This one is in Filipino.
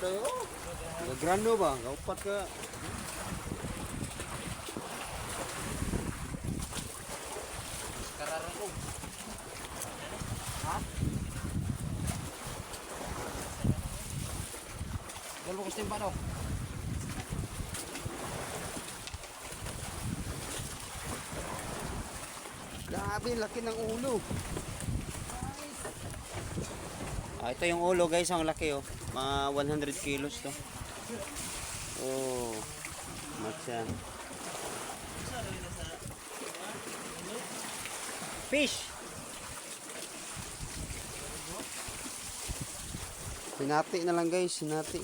dayo. Grando ba? Kaupat ka. Karara ko. Diyan mo kustin pa no? Grabe, laki ng ulo. Ah, ito yung ulo guys, ang laki oh. Mga 100 kilos to. Oh. Matcha. Fish. Sinati na lang guys, sinati.